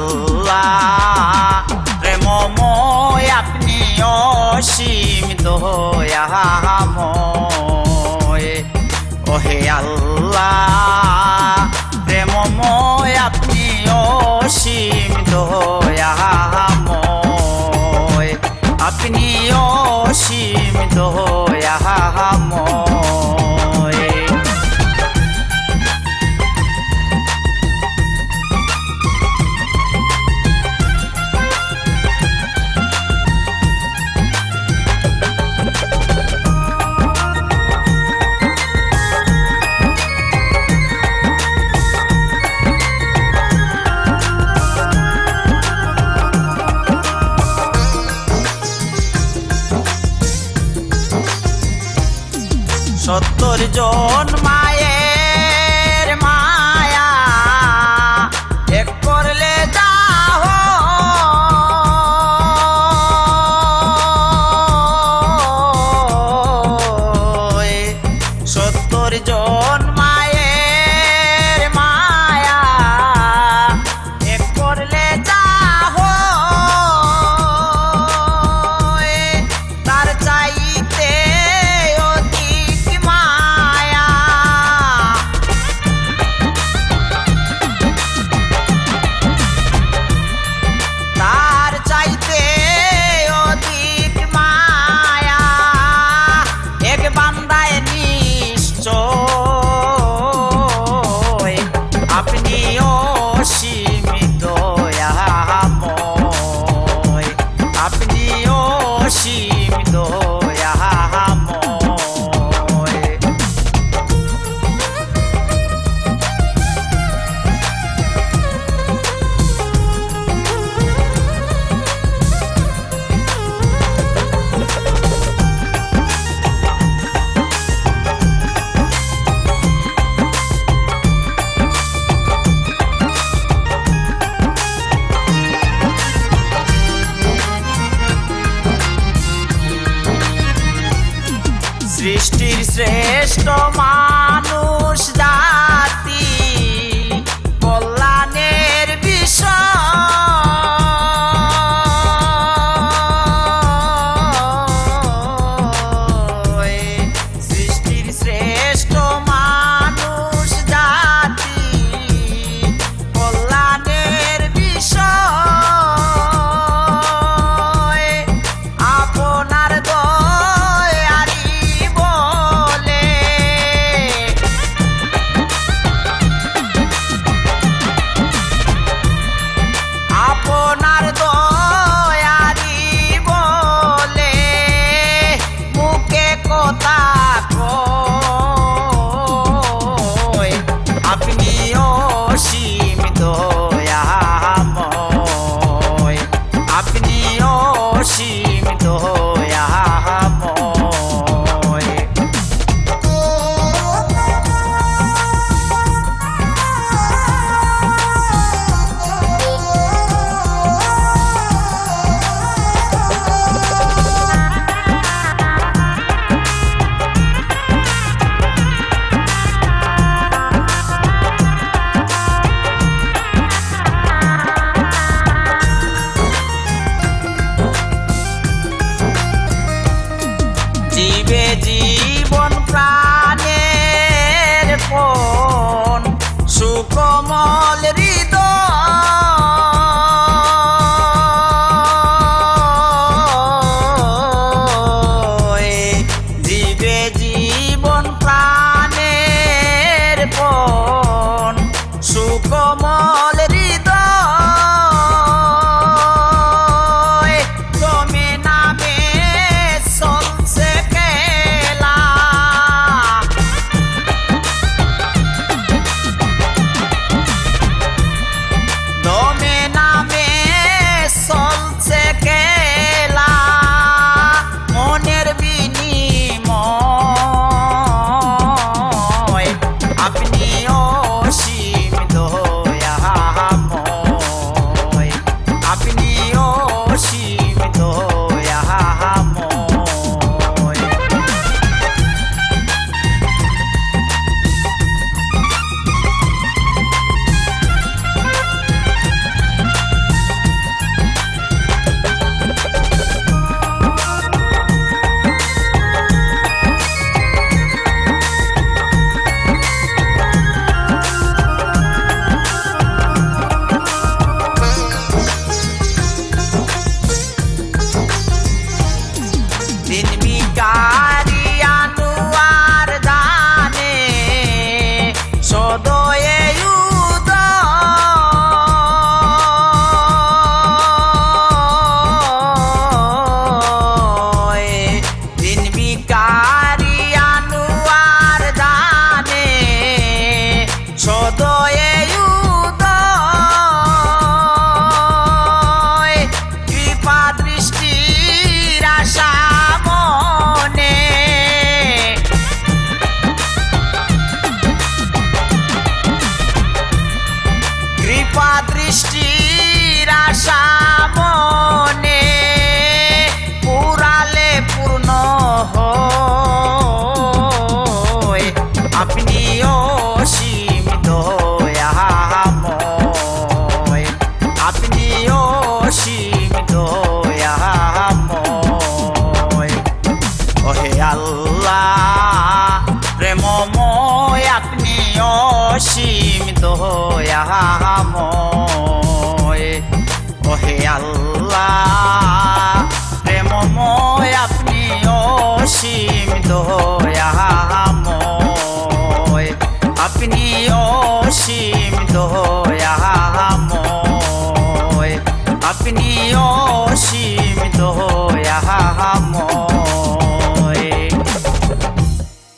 আল্লাহ প্রেমময় আপনি অসীম দয়াময় ওহে আল্লাহ প্রেমময় আপনি জন মায়ের মায়া। এক করলে যাহ সত্তর জন সৃষ্টির শ্রেষ্ঠ মা। আপন সুকমল হৃদয় padre দয়াময় ওহে আল্লাহ।